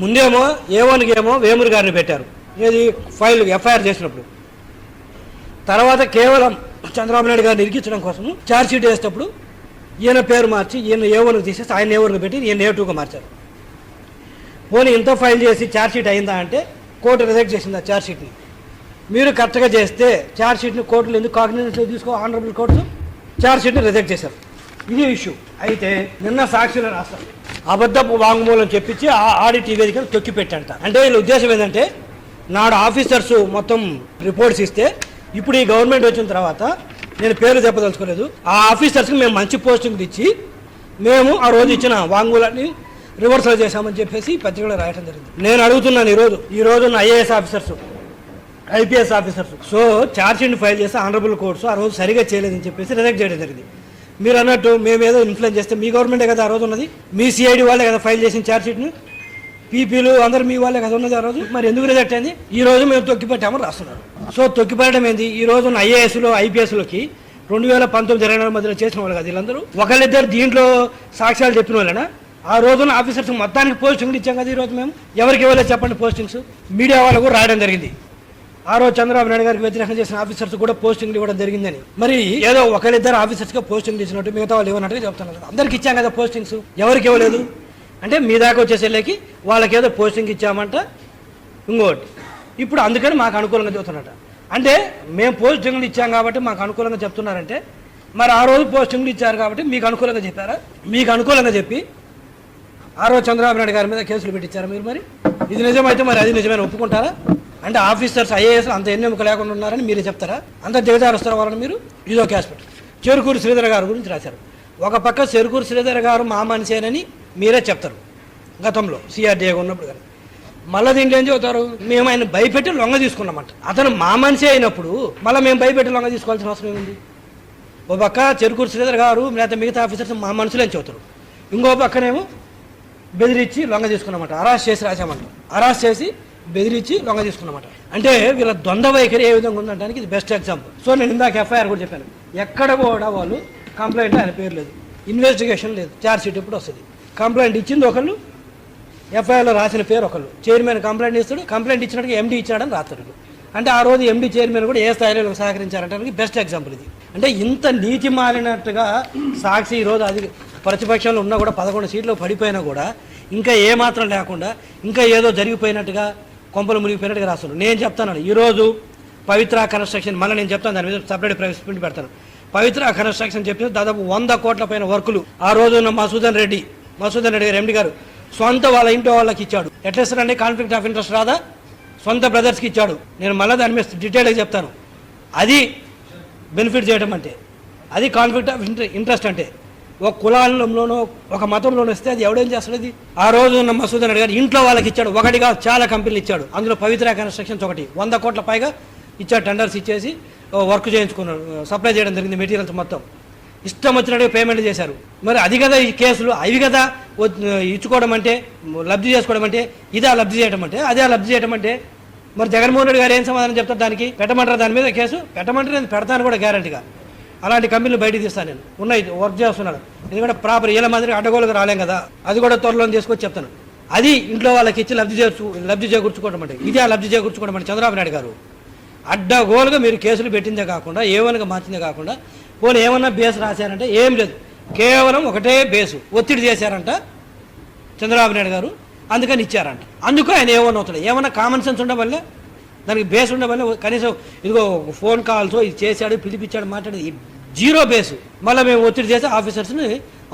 ముందేమో ఏ ఏమో వేమూరి గారిని పెట్టారు. ఏది ఫైల్ ఎఫ్ఐఆర్ చేసినప్పుడు. తర్వాత కేవలం చంద్రబాబు నాయుడు గారిని ఇరికించడం కోసము ఛార్జ్షీట్ వేసేటప్పుడు ఈయన పేరు మార్చి ఈయన ఏ తీసేసి ఆయన ఏవోనికి పెట్టి ఈయన ఏ టూగా మార్చారు. పోనీ ఇంత ఫైల్ చేసి ఛార్జ్షీట్ అయిందా అంటే కోర్టు రిజెక్ట్ చేసింది ఆ మీరు కరెక్ట్గా చేస్తే ఛార్జ్షీట్ని కోర్టులు ఎందుకు కాగ్నిజెన్స్ తీసుకో ఆనరబుల్ కోర్టు ఛార్జ్షీట్ని రిజెక్ట్ చేశారు. ఇది ఇష్యూ. అయితే నిన్న సాక్షిలో రాస్తారు అబద్ధపు వాంగ్మూలం చెప్పించి ఆ ఆడిట్ నివేదికను తొక్కి పెట్టంట అంటే వీళ్ళ ఉద్దేశం ఏంటంటే నాడు ఆఫీసర్స్ మొత్తం రిపోర్ట్స్ ఇస్తే ఇప్పుడు ఈ గవర్నమెంట్ వచ్చిన తర్వాత నేను పేరు చెప్పదలుచుకోలేదు ఆ ఆఫీసర్స్కి మేము మంచి పోస్టింగ్ ఇచ్చి మేము ఆ రోజు ఇచ్చిన వాంగ్మూలాన్ని రివర్సల్ చేశామని చెప్పేసి పత్రికలో రాయడం జరిగింది. నేను అడుగుతున్నాను ఈరోజు ఈ రోజు ఉన్న IAS officers IPS officers. So charge sheet file చేసి ఆనరబుల్ కోర్ట్స్ ఆ రోజు సరిగా చేయలేదని చెప్పేసి రిజెక్ట్ చేయడం జరిగింది. మీరు అన్నట్టు మేము ఏదో ఇన్ఫ్లుయెన్స్ చేస్తే మీ గవర్నమెంటే కదా ఆ రోజు ఉన్నది? మీ సిఐడి వాళ్ళే కదా ఫైల్ చేసిన ఛార్జ్షీట్ని పీపీలు అందరు మీ వాళ్ళే కదా ఉన్నది ఆ రోజు? మరి ఎందుకు రిజెక్ట్ అయింది? ఈ రోజు మేము తొక్కిపెట్టామని రాస్తున్నారు. సో తొక్కిపెట్టడం ఏంది? ఈ రోజు ఉన్న ఐఏఎస్లో ఐపీఎస్లోకి రెండు వేల పంతొమ్మిది ఇరవై నాలుగు మధ్యలో చేసిన వాళ్ళు కదా వీళ్ళందరూ? ఒకళ్ళిద్దరు దీంట్లో సాక్ష్యాలు చెప్పిన వాళ్ళనా ఆ రోజున ఆఫీసర్స్ మొత్తానికి పోస్టింగ్లు ఇచ్చాం కదా ఈ రోజు మేము? ఎవరికి ఇవ్వలేదు చెప్పండి పోస్టింగ్స్? మీడియా వాళ్ళకు రాయడం జరిగింది. ఆరో చంద్రబాబు నాయుడు గారికి వ్యతిరేకం చేసిన ఆఫీసర్స్ కూడా పోస్టింగ్లు ఇవ్వడం జరిగిందని. మరి ఏదో ఒకరిద్దరు ఆఫీసర్స్గా పోస్టింగ్ ఇచ్చినట్టు మిగతా వాళ్ళు ఇవ్వనట్టుగా చెప్తున్నారు అందరికి ఇచ్చాం కదా పోస్టింగ్స్. ఎవరికి ఇవ్వలేదు? అంటే మీ దాకా వచ్చేసేలేకి వాళ్ళకి ఏదో పోస్టింగ్ ఇచ్చామంట ఇంకోటి. ఇప్పుడు అందుకని మాకు అనుకూలంగా చెబుతున్నట అంటే మేము పోస్టింగ్లు ఇచ్చాం కాబట్టి మాకు అనుకూలంగా చెప్తున్నారంటే మరి ఆ రోజు పోస్టింగ్లు ఇచ్చారు కాబట్టి మీకు అనుకూలంగా చెప్పారా? మీకు అనుకూలంగా చెప్పి ఆ రోజు చంద్రబాబు నాయుడు గారి మీద కేసులు పెట్టించారా మీరు మరి? ఇది నిజమైతే మరి అది నిజమైన? ఒప్పుకుంటారా? అంటే ఆఫీసర్స్ ఐఏఎస్ అంత ఎన్నెముక లేకుండా ఉన్నారని మీరే చెప్తారా? అంత దిగజారుస్తారు వాళ్ళని మీరు? ఇదో క్యాస్పెట్ చెరుకూరు శ్రీధర్ గారి గురించి రాశారు. ఒక పక్క చెరుకూరు శ్రీధర్ గారు మా మనిషేనని మీరే చెప్తారు. గతంలో సిఆర్డీఏ ఉన్నప్పుడు కానీ. మళ్ళీ దీంట్లో ఏం చెబుతారు? మేము ఆయన భయపెట్టి లొంగ తీసుకున్నామంట. అతను మా మనిషి అయినప్పుడు మళ్ళీ మేము భయపెట్టి లొంగ తీసుకోవాల్సిన అవసరం ఏముంది? ఓ పక్క చెరుకూరు శ్రీధర్ గారు లేకపోతే మిగతా ఆఫీసర్స్ మా మనుషులని చెబుతారు. ఇంకో పక్కనేమో బెదిరించి లొంగ తీసుకున్నమాట. అరెస్ట్ చేసి రాసామంట అరెస్ట్ చేసి బెదిరించి లొంగ తీసుకున్నమాట. అంటే వీళ్ళ ద్వంద్వ వైఖరి ఏ విధంగా ఉందంటానికి ఇది బెస్ట్ ఎగ్జాంపుల్ సో నేను ఇందాక ఎఫ్ఐఆర్ కూడా చెప్పాను. ఎక్కడ కూడా వాళ్ళు కంప్లైంట్ ఆయన పేరు లేదు. ఇన్వెస్టిగేషన్ లేదు. ఛార్జ్ షీట్ ఎప్పుడు వస్తుంది? కంప్లైంట్ ఇచ్చింది ఒకళ్ళు ఎఫ్ఐఆర్లో రాసిన పేరు ఒకళ్ళు. చైర్మన్ కంప్లైంట్ ఇస్తాడు కంప్లైంట్ ఇచ్చినట్టుగా ఎండీ ఇచ్చాడని రాస్తాడు అంటే ఆ రోజు ఎండీ చైర్మన్ కూడా ఏ స్థాయిలో సహకరించారంటే బెస్ట్ ఎగ్జాంపుల్ ఇది. అంటే ఇంత నీతి మారినట్టుగా సాక్షి ఈరోజు అది ప్రతిపక్షంలో ఉన్నా కూడా పదకొండు సీట్లు పడిపోయినా కూడా ఇంకా ఏమాత్రం లేకుండా ఇంకా ఏదో జరిగిపోయినట్టుగా కొంపలు మునిగిపోయినట్టుగా రాస్తున్నారు. నేను చెప్తాను ఈరోజు పవిత్ర కన్స్ట్రక్షన్ మళ్ళీ నేను చెప్తాను దాని మీద సపరేట్ ప్రవేశపెట్టి పెడతాను. పవిత్ర కన్స్ట్రక్షన్ చెప్పిన దాదాపు వంద కోట్ల పైన వర్కులు ఆ రోజు ఉన్న మసూదన్ రెడ్డి మసూదన్ రెడ్డి గారు ఎండి గారు సొంత వాళ్ళ ఇంట్లో వాళ్ళకి ఇచ్చాడు. ఎట్లేస్తారండి కాన్ఫ్లిక్ట్ ఆఫ్ ఇంట్రెస్ట్ రాదా? సొంత బ్రదర్స్కి ఇచ్చాడు. నేను మళ్ళీ దాని మీద డీటెయిల్గా చెప్తాను. అది బెనిఫిట్ చేయడం అంటే అది కాన్ఫ్లిక్ట్ ఆఫ్ ఇంట్రెస్ట్ అంటే. ఒక కులాలంలోనో ఒక మతంలోనో వస్తే అది ఎవడేం చేస్తాడు అది ఆ రోజు ఉన్న మసూదన్ రెడ్డి గారు ఇంట్లో వాళ్ళకి ఇచ్చాడు. ఒకటిగా చాలా కంపెనీలు ఇచ్చాడు. అందులో పవిత్ర కన్స్ట్రక్షన్స్ ఒకటి. వంద కోట్ల పైగా ఇచ్చాడు టెండర్స్ ఇచ్చేసి వర్క్ చేయించుకున్నాడు సప్లై చేయడం జరిగింది మెటీరియల్స్ మొత్తం. ఇష్టం వచ్చినట్టుగా పేమెంట్ చేశారు. మరి అది కదా ఈ కేసులు. అవి కదా ఇచ్చుకోవడం అంటే లబ్ధి చేసుకోవడం అంటే ఇదే లబ్ధి చేయడం అంటే అదే లబ్ధి చేయడం అంటే. మరి జగన్మోహన్ రెడ్డి గారు ఏం సమాధానం చెప్తారు దానికి? పెట్టమంటారు దాని మీద కేసు? పెట్టమంటారు నేను పెడతాను కూడా గ్యారంటీగా. అలాంటి కంపెనీలు బయట తీస్తాను నేను. ఉన్నాయి వర్క్ చేస్తున్నాడు. ఎందుకంటే ప్రాపర్ ఏళ్ళ మాదిరి అడ్డగోలకు రాలేం కదా. అది కూడా త్వరలో తీసుకొచ్చి చెప్తాను. అది ఇంట్లో వాళ్ళకి ఇచ్చి లబ్ధి చేర్చు లబ్ధి చేకూర్చుకోవడం అంటే ఇదే ఆ లబ్ధి చేకూర్చుకోవడం అంటే చంద్రబాబు నాయుడు గారు అడ్డగోలుగా మీరు కేసులు పెట్టిందే కాకుండా ఏమైనా మార్చిందే కాకుండా పోనీ ఏమన్నా బేస్ రాశారంటే ఏం లేదు. కేవలం ఒకటే బేసు ఒత్తిడి చేశారంట చంద్రబాబు నాయుడు గారు అందుకని ఇచ్చారంట. అందుకు ఆయన ఏమన్నా అవుతాడు ఏమన్నా కామన్ సెన్స్ ఉండవల్లే దానికి బేస్ ఉండవల్లే కనీసం ఇదిగో ఫోన్ కాల్స్ ఇది చేశాడు పిలిపించాడు మాట్లాడేది జీరో బేస్ మళ్ళీ మేము ఒత్తిడి చేస్తే ఆఫీసర్స్ని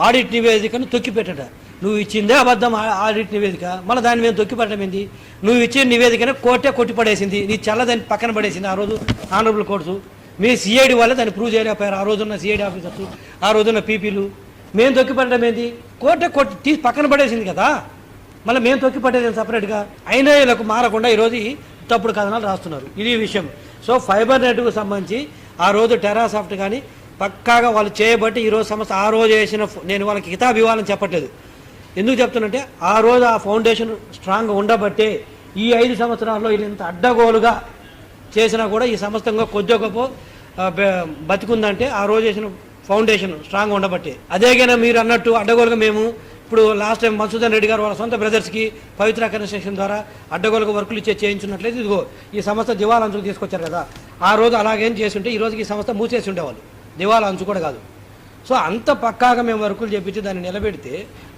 ఆడిట్ నివేదికను తొక్కిపెట్టట. నువ్వు ఇచ్చిందే అబద్ధం ఆడిట్ నివేదిక. మళ్ళీ దాన్ని మేము తొక్కిపెట్టడం ఏంది? నువ్వు ఇచ్చిన నివేదికను కోర్టే కొట్టి పడేసింది. నీ చల్లదాన్ని పక్కన పడేసింది ఆ రోజు ఆనరబుల్ కోర్టు మీ సిఐడి వల్ల దాన్ని ప్రూవ్ చేయలేకపోయారు. ఆ రోజున్న సిఐడి ఆఫీసర్స్ ఆ రోజున్న పీపీలు మేము తొక్కిపెట్టడం ఏంది? కోర్టే కొట్టి తీసి పక్కన పడేసింది కదా. మళ్ళీ మేము తొక్కి పట్టేది సపరేట్గా అయినా వీళ్ళకు మారకుండా ఈరోజు తప్పుడు కథనాలు రాస్తున్నారు. ఇది విషయం. సో ఫైబర్ నెట్కు సంబంధించి ఆ రోజు టెరాసాఫ్ట్ కానీ పక్కాగా వాళ్ళు చేయబట్టి ఈరోజు సంస్థ ఆ రోజు వేసిన నేను వాళ్ళకి కితాబ్ ఇవ్వాలని చెప్పట్లేదు. ఎందుకు చెప్తున్నంటే ఆ రోజు ఆ ఫౌండేషన్ స్ట్రాంగ్గా ఉండబట్టే ఈ ఐదు సంవత్సరాల్లో ఇది ఇంత అడ్డగోలుగా చేసినా కూడా ఈ సంస్థంగా కొద్ది గొప్ప బతికుందంటే ఆ రోజు చేసిన ఫౌండేషన్ స్ట్రాంగ్ ఉండబట్టే. అదేగైనా మీరు అన్నట్టు అడ్డగోలుగా మేము ఇప్పుడు లాస్ట్ టైం మధుసూదన్ రెడ్డి గారు వాళ్ళ సొంత బ్రదర్స్కి పవిత్ర కన్స్ట్రక్షన్ ద్వారా అడ్డగోలకు వర్కులు ఇచ్చే చేయించున్నట్లయితే ఇదిగో ఈ సంస్థ దివాలా అంచుకు తీసుకొచ్చారు కదా. ఆ రోజు అలాగేం చేసి ఉంటే ఈ రోజుకి ఈ సంస్థ మూసేసి ఉండేవాళ్ళు. దివాలా అంచు కూడా కాదు. సో అంత పక్కాగా మేము వర్కులు చేపించి దాన్ని నిలబెడితే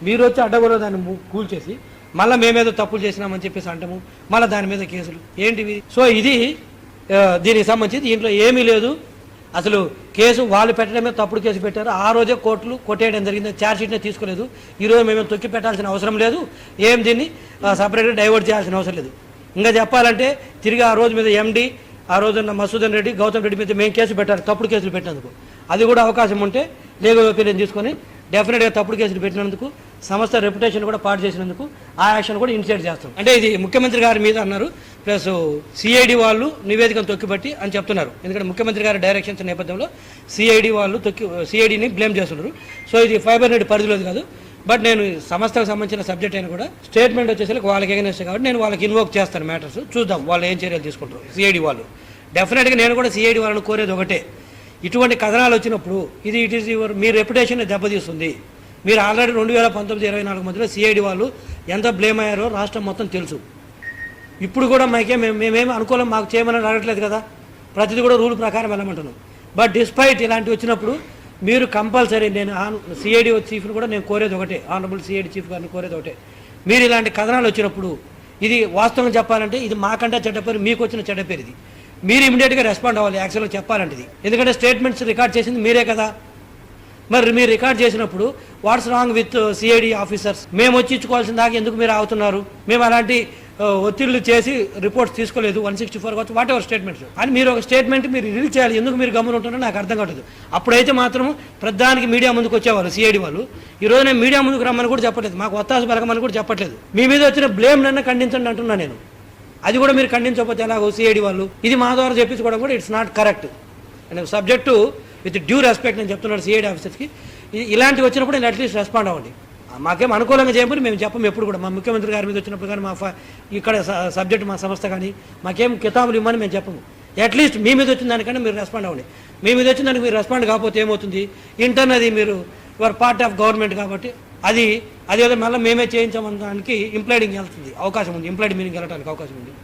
మీరు వచ్చి అడ్డగోలు దాన్ని కూల్చేసి మళ్ళీ మేమేదో తప్పులు చేసినామని చెప్పేసి అంటాము మళ్ళీ దాని మీద కేసులు. ఏంటివి? సో ఇది దీనికి సంబంధించి దీంట్లో ఏమీ లేదు. అసలు కేసు వాళ్ళు పెట్టడమే తప్పుడు కేసు పెట్టారు. ఆ రోజే కోర్టులు కొట్టేయడం జరిగింది. ఛార్జ్షీట్నే తీసుకోలేదు. ఈరోజు మేము తొక్కి పెట్టాల్సిన అవసరం లేదు. ఏం దీన్ని సపరేట్గా డైవర్ట్ చేయాల్సిన అవసరం లేదు. ఇంకా చెప్పాలంటే తిరిగి ఆ రోజు మీద ఎండి ఆ రోజున్న మసూదన్ రెడ్డి గౌతమ్ రెడ్డి మీద మేము కేసు పెట్టారు తప్పుడు కేసులు పెట్టినందుకు. అది కూడా అవకాశం ఉంటే లీగల్ ఒపీనియన్ తీసుకొని డెఫినెట్గా తప్పుడు కేసులు పెట్టినందుకు సంస్థ రెప్యుటేషన్ కూడా పాటు చేసినందుకు ఆ యాక్షన్ కూడా ఇనిషియేట్ చేస్తాం. అంటే ఇది ముఖ్యమంత్రి గారి మీద అన్నారు. ప్లస్ సిఐడి వాళ్ళు నివేదికను తొక్కిపట్టి అని చెప్తున్నారు. ఎందుకంటే ముఖ్యమంత్రి గారి డైరెక్షన్స్ నేపథ్యంలో సిఐడి వాళ్ళు తొక్కి సిఐడిని బ్లేమ్ చేస్తున్నారు. సో ఇది ఫైబర్ నెట్ పరిధిలోది కాదు. బట్ నేను సంస్థకు సంబంధించిన సబ్జెక్ట్ అయినా కూడా స్టేట్మెంట్ వచ్చేసరికి వాళ్ళకి ఎగనెస్ట్ కాబట్టి నేను వాళ్ళకి ఇన్వోక్ చేస్తాను మ్యాటర్స్ చూద్దాం వాళ్ళు ఏం చర్యలు తీసుకుంటారు సిఐడి వాళ్ళు. డెఫినెట్గా నేను కూడా సిఐడి వాళ్ళని కోరేది ఒకటే. ఇటువంటి కథనాలు వచ్చినప్పుడు ఇది ఇట్ ఈస్ యువర్ మీ రెప్యుటేషన్ దెబ్బతీస్తుంది. మీరు ఆల్రెడీ రెండు వేల పంతొమ్మిది ఇరవై నాలుగు మధ్యలో సిఐడి వాళ్ళు ఎంత బ్లేమ్ అయ్యారో రాష్ట్రం మొత్తం తెలుసు. ఇప్పుడు కూడా మాకే మేము మేమేమి అనుకూలం మాకు చేయమని అడగట్లేదు కదా. ప్రతిదీ కూడా రూల్ ప్రకారం వెళ్ళమంటున్నాం. బట్ డిస్పైట్ ఇలాంటివి వచ్చినప్పుడు మీరు కంపల్సరీ నేను సిఐడి చీఫ్ని కూడా నేను కోరేది ఒకటే. ఆనరబుల్ సిఐడి చీఫ్ గారిని కోరేది ఒకటే. మీరు ఇలాంటి కథనాలు వచ్చినప్పుడు ఇది వాస్తవం చెప్పాలంటే ఇది మాకంటే చెడ్డ పేరు మీకు వచ్చిన చెడ్డ పేరు ఇది. మీరు ఇమీడియట్గా రెస్పాండ్ అవ్వాలి యాక్చువల్గా చెప్పాలంటే ఇది. ఎందుకంటే స్టేట్మెంట్స్ రికార్డ్ చేసింది మీరే కదా. మరి మీరు రికార్డ్ చేసినప్పుడు what's wrong with CID officers మేము వచ్చి ఇచ్చుకోవాల్సిన దాకా ఎందుకు మీరు ఆగుతున్నారు? మేము అలాంటి ఒత్తిళ్ళు చేసి రిపోర్ట్స్ తీసుకోలేదు వన్ సిక్స్టీ ఫోర్ కావచ్చు వాట్ ఎవర్ స్టేట్మెంట్స్ అని మీరు ఒక స్టేట్మెంట్ మీరు రిలీజ్ చేయాలి ఎందుకు మీరు గమనం ఉంటున్నారో నాకు అర్థం కావట్లేదు. అప్పుడైతే మాత్రం ప్రధానికి మీడియా ముందుకు వచ్చేవాళ్ళు సిఐడి వాళ్ళు. ఈ రోజు నేను మీడియా ముందుకు రమ్మని కూడా చెప్పట్లేదు మాకు ఒత్తాసు బలగమని కూడా చెప్పట్లేదు. మీ మీద వచ్చిన బ్లేమ్ నన్ను ఖండించండి అంటున్నా నేను. అది కూడా మీరు ఖండించకపోతే ఎలాగో సిఐడి వాళ్ళు. ఇది మా ద్వారా చెప్పించుకోవడం కూడా it's not correct and subject with due respect నేను చెప్తున్నాను సిఐడి ఆఫీసర్స్కి ఇలాంటివి వచ్చినప్పుడు నేను అట్లీస్ట్ రెస్పాండ్ అవ్వండి. మాకేం అనుకూలంగా చేయమని మేము చెప్పము ఎప్పుడు కూడా. మా ముఖ్యమంత్రి గారి మీద వచ్చినప్పుడు కానీ మా ఇక్కడ సబ్జెక్ట్ మా సంస్థ కానీ మాకేం కితాబులు ఇవ్వమని మేము చెప్పము. అట్లీస్ట్ మీ మీద వచ్చిన దానికన్నా మీరు రెస్పాండ్ అవ్వండి. మీ మీద వచ్చిన దానికి మీరు రెస్పాండ్ కాకపోతే ఏమవుతుంది? ఇంటర్న్ అది మీరు యువర్ పార్ట్ ఆఫ్ గవర్నమెంట్ కాబట్టి అది అదేదో మళ్ళీ మేమే చేయించామనడానికి ఇంప్లైడింగ్ వెళ్తుంది. అవకాశం ఉంది. ఇంప్లాయిడ్ మీనింగ్ వెళ్ళడానికి అవకాశం ఉంది.